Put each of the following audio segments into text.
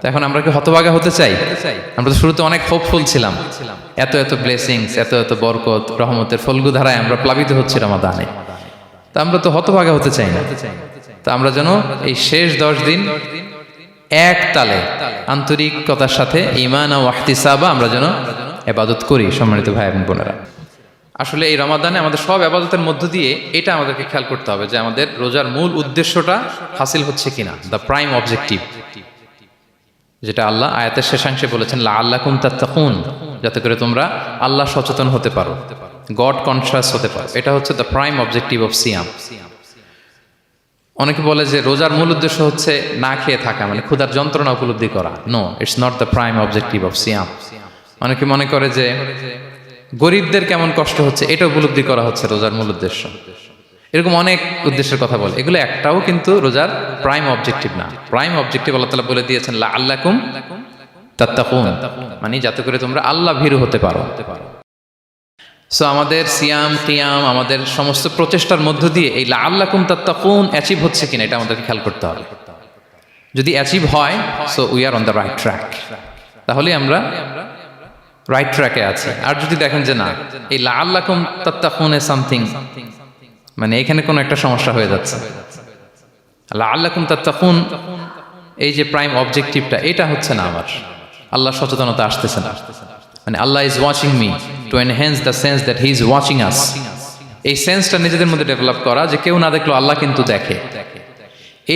তো এখন আমরা কি হতভাগা হতে চাই? আমরা তো শুরুতে অনেক হোপফুল ছিলাম এত এত ব্লেসিংস এত এত বরকত, রহমতের ফলগু ধারায় আমরা প্লাবিত হচ্ছি রমাদানে। তা আমরা তো হতভাগা হতে চাই না। তা আমরা যেন এই শেষ দশ দিন এক তালে, আন্তরিকতার সাথে ইমান ও আহতিসাবা আমরা যেন এবাদত করি, সম্মানিত ভাই এবং বোনেরা। আসলে এই রমাদানে আমাদের সব আবাদতের মধ্য দিয়ে এটা আমাদেরকে খেয়াল করতে হবে যে আমাদের রোজার মূল উদ্দেশ্যটা হাসিল হচ্ছে কিনা দ্য প্রাইম অবজেক্টিভ যেটা আল্লাহ আয়াতের শেষাংশে বলেছেন লা আল্লাহ কুম তাত্তাকুন যাতে করে তোমরা আল্লাহ সচেতন হতে পারো। গড কনসিয়াস হতে পারো। এটা হচ্ছে দ্য প্রাইম অবজেক্টিভ অফ সিয়াম অনেকে বলে যে রোজার মূল উদ্দেশ্য হচ্ছে না খেয়ে থাকা মানে ক্ষুধার যন্ত্রণা উপলব্ধি করা। No it's not the prime objective of সিয়াম অনেকে মনে করে যে গরিবদের কেমন কষ্ট হচ্ছে, এটা উপলব্ধি করা হচ্ছে রোজার মূল উদ্দেশ্য। এরকম অনেক উদ্দেশ্যের কথা বলে। এগুলো একটাও কিন্তু রোজার প্রাইম অবজেক্টিভ না। প্রাইম অবজেক্টিভ আল্লাহ তালা বলে দিয়েছেন লা আল্লাকুম মানে যাতে করে তোমরা আল্লাহ ভীরু হতে পারো। সো আমাদের সিয়াম, কিয়াম, আমাদের সমস্ত প্রচেষ্টার মধ্য দিয়ে এই লা আল্লাকুম তাত্তাকুন অ্যাচিভ হচ্ছে কিনা এটা আমাদেরকে খেয়াল করতে হবে। যদি অ্যাচিভ হয় so we are on the right track তাহলে আমরা রাইট ট্র্যাকে আছি। আর যদি দেখেন যে না, এই লা আল্লাকুম তাত্তাকুন সামথিং মানে এখানে কোনো একটা সমস্যা হয়ে যাচ্ছে। আল্লাহ আল্লাকুম তাত্তাকুন, এই যে প্রাইম অবজেক্টিভটা এটা হচ্ছে না আমার। আল্লাহ সচেতনতা আসতেছে না। মানে Allah is watching me to enhance the sense that he is watching us এই সেন্সটা নিজেদের মধ্যে ডেভেলপ করা যে কেউ না দেখল আল্লাহ কিন্তু দেখে।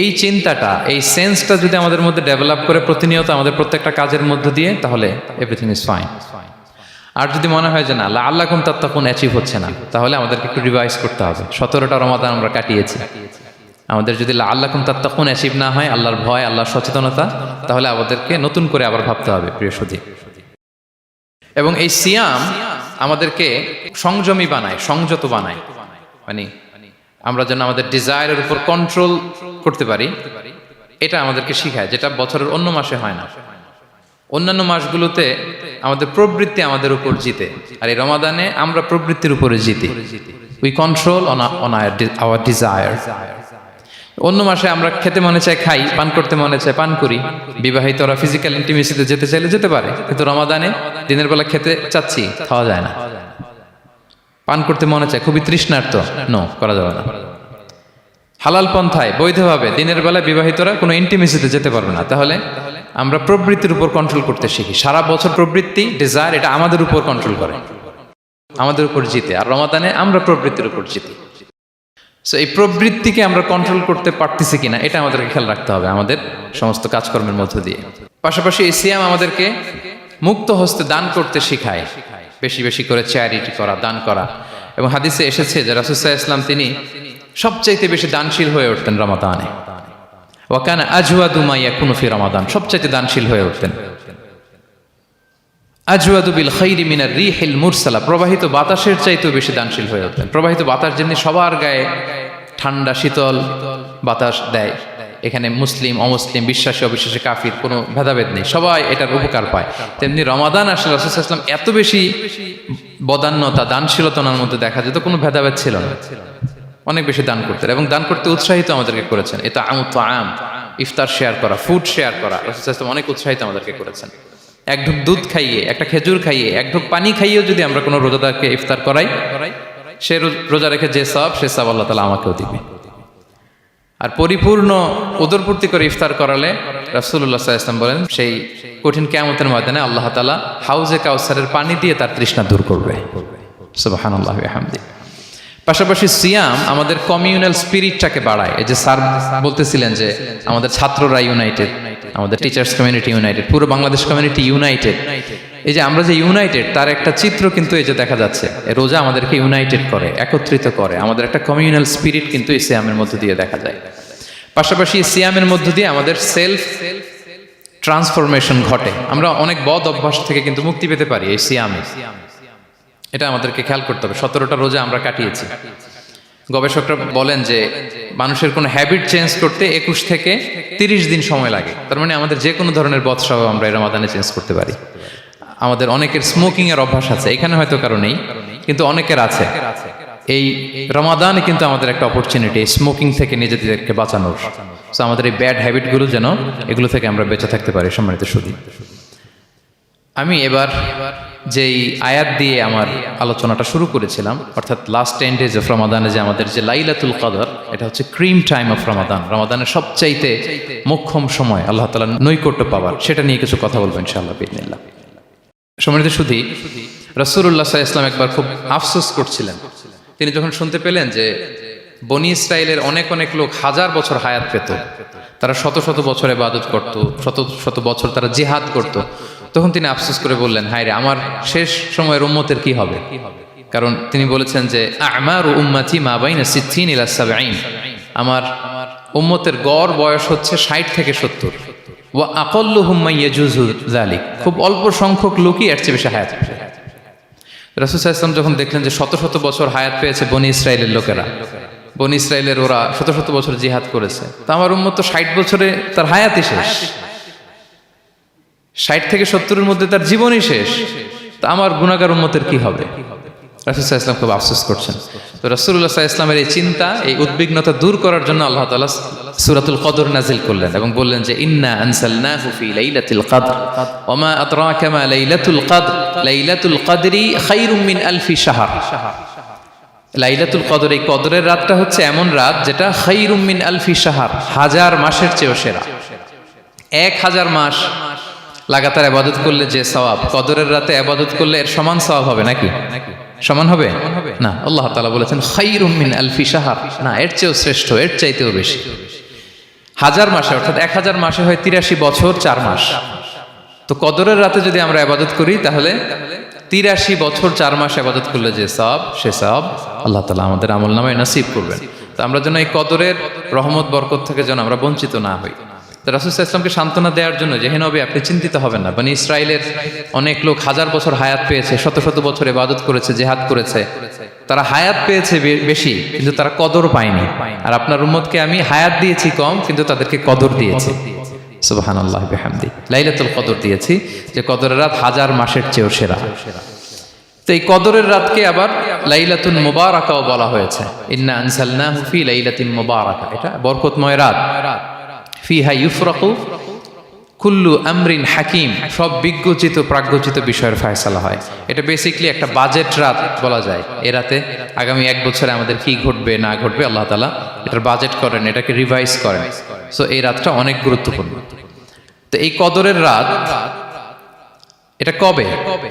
এই চিন্তাটা, এই সেন্সটা যদি আমাদের মধ্যে ডেভেলপ করে প্রতিনিয়ত আমাদের প্রত্যেকটা কাজের মধ্য দিয়ে, তাহলে এভরিথিং ইজ ফাইন আর যদি মনে হয় যে না আল্লাহ আল্লাহ কোন তখন অ্যাচিভ হচ্ছে না, তাহলে আমাদেরকে একটু রিভাইজ করতে হবে। সতেরোটা রমাদান আমরা কাটিয়েছি। আমাদের যদি আল্লাহ কোন তখন অ্যাচিভ না হয়, আল্লাহর ভয়, আল্লাহর সচেতনতা, তাহলে আমাদেরকে নতুন করে আবার ভাবতে হবে, প্রিয় সুধী। এবং এই সিয়াম আমাদেরকে সংযমী বানায়, সংযত বানায়। মানে আমরা যেন আমাদের ডিজায়ারের উপর কন্ট্রোল করতে পারি, এটা আমাদেরকে শিখায়, যেটা বছরের অন্য মাসে হয় না। অন্যান্য মাসগুলোতে আমাদের প্রবৃত্তি আমাদের উপর জিতে। আর এই রমাদানে আমরা প্রবৃত্তির উপরে জিতি। We control on our desire অন্য মাসে আমরা খেতে মনে চায় খাই, পান করতে মনে চায় পান করি। বিবাহিতরা ফিজিক্যাল ইন্টিমেসিতে যেতে চাইলে যেতে পারে। কিন্তু রমাদানে দিনের বেলা খেতে চাচ্ছি, খাওয়া যায় না। পান করতে মনে চায় খুবই তৃষ্ণার্ত। নো করা যাবে না। হালাল পন্থায়, বৈধভাবে দিনের বেলা বিবাহিতরা কোনো ইন্টিমেসিতে যেতে পারবে না। তাহলে আমরা প্রবৃত্তির উপর কন্ট্রোল করতে শিখি। সারা বছর প্রবৃত্তি ডিজায়ার এটা আমাদের উপর কন্ট্রোল করে। আমাদের উপর জিতে। আর রমাদানে আমরা প্রবৃত্তির উপর জিতি। সো এই প্রবৃত্তিকে আমরা কন্ট্রোল করতে পারতেছি কিনা, এটা আমাদেরকে খেয়াল রাখতে হবে আমাদের সমস্ত কাজকর্মের মধ্য দিয়ে। পাশাপাশি এই সিয়াম আমাদেরকে মুক্ত হস্তে দান করতে শিখায়। বেশি বেশি করে চ্যারিটি করা, দান করা। এবং হাদিসে এসেছে যে রাসুসাহ ইসলাম তিনি সবচাইতে বেশি দানশীল হয়ে উঠতেন রমাদানে। ওয়াকান আজওয়াদু মাইয়া কুনুফি রমাদান। সবচাইতে দানশীল হয়ে উঠতেন। আজওয়াদু বিল খৈরি মিনার রিহিল মুরসালা। প্রবাহিত বাতাসের চাইতেও বেশি দানশীল হয়ে উঠতেন। প্রবাহিত বাতাস যেমনি সবার গায়ে ঠান্ডা, শীতল বাতাস দেয়। এখানে মুসলিম, অমুসলিম, বিশ্বাসী, অবিশ্বাসী, কাফির কোনো ভেদাভেদ নেই। সবাই এটার উপকার পায়। তেমনি রমাদান আসলে রসুলাম এত বেশি বদান্যতা দানশীলতনার মধ্যে দেখা যেত, কোনো ভেদাভেদ ছিল না। অনেক বেশি দান করতেন এবং দান করতে উৎসাহিত আমাদেরকে করেছেন। এটা আমুত আম ইফতার শেয়ার করা ফুড শেয়ার করা অনেক উৎসাহিত আমাদেরকে করেছেন। এক ঢুক দুধ খাইয়ে, একটা খেজুর খাইয়ে, এক ঢুক পানি খাইয়েও যদি আমরা কোনো রোজাদারকে ইফতার করাই, সে রোজা রেখে যে সব, সে সব আল্লাহ তালা আমাকেও দিবে। আর পরিপূর্ণ উদরপূর্তি করে ইফতার করালে রাসুল্লাহ ইসলাম বলেন, সেই কঠিন কেমতের ময়দানে আল্লাহ তালা হাউজে কাউসারের পানি দিয়ে তার তৃষ্ণা দূর করবে। সুবাহান আল্লাহ পাশাপাশি সিয়াম আমাদের কমিউনাল স্পিরিটটাকে বাড়ায়। এই যে স্যার বলতেছিলেন যে আমাদের ছাত্ররা ইউনাইটেড আমাদের টিচার্স কমিউনিটি ইউনাইটেড পুরো বাংলাদেশ কমিউনিটি ইউনাইটেড এই যে আমরা যে ইউনাইটেড তার একটা চিত্র কিন্তু এই যে দেখা যাচ্ছে রোজা আমাদেরকে ইউনাইটেড করে, একত্রিত করে। আমাদের একটা কমিউনাল স্পিরিট কিন্তু এই সিয়ামের মধ্য দিয়ে দেখা যায়। পাশাপাশি সিয়ামের মধ্য দিয়ে আমাদের সেলফ ট্রান্সফরমেশন ঘটে। আমরা অনেক বদ অভ্যাস থেকে কিন্তু মুক্তি পেতে পারি এই সিয়ামে। এটা আমাদেরকে খেয়াল করতে হবে। সতেরোটা রোজা আমরা কাটিয়েছি। গবেষকরা বলেন যে মানুষের কোনো হ্যাবিট চেঞ্জ করতে একুশ থেকে তিরিশ দিন সময় লাগে। তার মানে আমাদের যে কোনো ধরনের স্বভাব আমরা এই রমাদানে চেঞ্জ করতে পারি। আমাদের অনেকের স্মোকিংয়ের এর অভ্যাস আছে, এখানে হয়তো কারও নেই, কিন্তু অনেকের আছে। এই রমাদান কিন্তু আমাদের একটা অপরচুনিটি স্মোকিং থেকে নিজেদেরকে বাঁচানোর। আমাদের এই ব্যাড হ্যাবিটগুলো যেন এগুলো থেকে আমরা বেঁচে থাকতে পারি, সম্মানিত সুদী আমি এবার যেই আয়াত দিয়ে আমার আলোচনাটা শুরু করেছিলাম, অর্থাৎ লাস্ট টেন ডেজ অফ রমাদানে যে আমাদের যে লাইলাতুল কাদর এটা হচ্ছে ক্রিম টাইম অফ রমাদান রমাদানের সবচাইতে মোক্ষম সময় আল্লাহ তালা নৈকট্য পাওয়ার, সেটা নিয়ে কিছু কথা বলব ইনশাআল্লাহ বিদিনিল্লাহ সম্মানিত শুধু রসুল্লাহ সাহা ইসলাম একবার খুব আফসোস করছিলেন। তিনি যখন শুনতে পেলেন যে বনি ইসরায়েলের অনেক অনেক লোক হাজার বছর হায়াত পেত, তারা শত শত বছর ইবাদত করত, শত শত বছর তারা জিহাদ করত তখন তিনি আফসোস করে বললেন হায় রে আমার শেষ সময়ের উম্মতের কি হবে? কারণ তিনি বলেছেন যে, আমার উম্মাতি মা বাইনা সিদ্ধিন ইলা সাবঈন। আমার উম্মতের গড় বয়স হচ্ছে ষাট থেকে সত্তর। ও আকল্লু হুম্মা খুব অল্প সংখ্যক লোকই এর চেয়ে বেশি হায়াত রাসুসাহ ইসলাম যখন দেখলেন যে শত শত বছর হায়াত পেয়েছে বনি ইসরায়েলের লোকেরা, বনি ইসরায়েলের ওরা শত শত বছর জিহাদ করেছে, তা আমার উম্মত ষাট বছরে তার হায়াতই শেষ। ষাট থেকে সত্তরের মধ্যে তার জীবনই শেষ। তা আমার গুণাগার উম্মতের কি হবে? রাসুসাহ ইসলাম খুব আফসোস করছেন। তো রাসুল্লাহ ইসলামের এই চিন্তা, এই উদ্বিগ্নতা দূর করার জন্য আল্লাহ তালা সুরাতুল কদর নাজিল করলেন এবং বললেন যে, ইন্না আনসালনাহু ফি লাইলাতুল কদর ওমা আদরাকা মা লাইলাতুল কদর, লাইলাতুল কদরি খায়রুম মিন আলফি শাহর। লাইলাতুল কদর, এই কদরের রাতটা হচ্ছে এমন রাত যেটা খায়রুম মিন আলফি শাহর, হাজার মাসের চেয়েও সেরা। এক হাজার মাস লাগাতার আবাদত করলে যে সওয়াব, কদরের রাতে আবাদত করলে এর সমান সওয়াব হবে নাকি? সমান হবে? না, আল্লাহ তালা বলেছেন, খাইরুম মিন আলফি সাহার না, এর চেয়েও শ্রেষ্ঠ, এর চাইতেও বেশি। হাজার মাসে, অর্থাৎ এক হাজার মাসে হয় তিরাশি বছর চার মাস। তো কদরের রাতে যদি আমরা আবাদত করি, তাহলে তিরাশি বছর চার মাস আবাদত করলে যে সব সে সব আল্লাহ তালা আমাদের আমল নামায় নসিব করবেন। তো আমরা যেন এই কদরের রহমত, বরকত থেকে যেন আমরা বঞ্চিত না হই। তো রাসুল ইসলামকে সান্ত্বনা দেওয়ার জন্য যে নবী, আপনি চিন্তিত হবেন না। মানে ইসরায়েলের অনেক লোক হাজার বছর হায়াত পেয়েছে, শত শত বছর এবাদত করেছে, জেহাদ করেছে। তারা হায়াত পেয়েছে বেশি, কিন্তু তারা কদর পায়নি। আর আপনার উম্মতকে আমি হায়াত দিয়েছি কম, কিন্তু তাদেরকে কদর দিয়েছি। সুবাহান লাইলাতুল কদর দিয়েছি, যে কদরের রাত হাজার মাসের চেয়েও সেরা। তো এই কদরের রাতকে আবার লাইলাতুন মুবারাকাও বলা হয়েছে। ইন্না আনসালনাহু ফি লাইলাতিন মুবারাকা। এটা বরকতময় রাত। ফিহা ইউফরাকু কুল্লু আমরিন হাকিম, সব বিজ্ঞচিত, প্রাজ্ঞচিত বিষয়ের ফয়সালা হয়। এটা বেসিকলি একটা বাজেট রাত বলা যায়। এ রাতে আগামী এক বছরে আমাদের কি ঘটবে, না ঘটবে, আল্লাহ তালা এটার বাজেট করেন, এটাকে রিভাইজ করেন। সো এই রাতটা অনেক গুরুত্বপূর্ণ। তো এই কদরের রাত, এটা কবে কবে?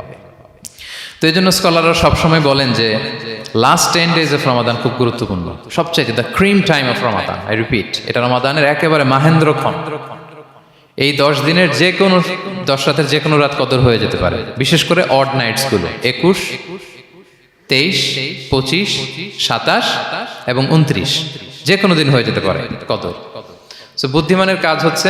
তো এই জন্য স্কলাররা সবসময় বলেন যে last ten days of Ramadan খুব গুরুত্বপূর্ণ। সবচেয়ে the cream time of Ramadan I repeat এটা রমাদানের একেবারে মাহেন্দ্রক্ষণ এই দশ দিনের যে কোনো, দশ রাতের যে কোনো রাত কদর হয়ে যেতে পারে। বিশেষ করে অড নাইটসগুলো একুশ, তেইশ, পঁচিশ, সাতাশ এবং উনত্রিশ। যে কোনো দিন হয়ে যেতে পারে কদর। সো বুদ্ধিমানের কাজ হচ্ছে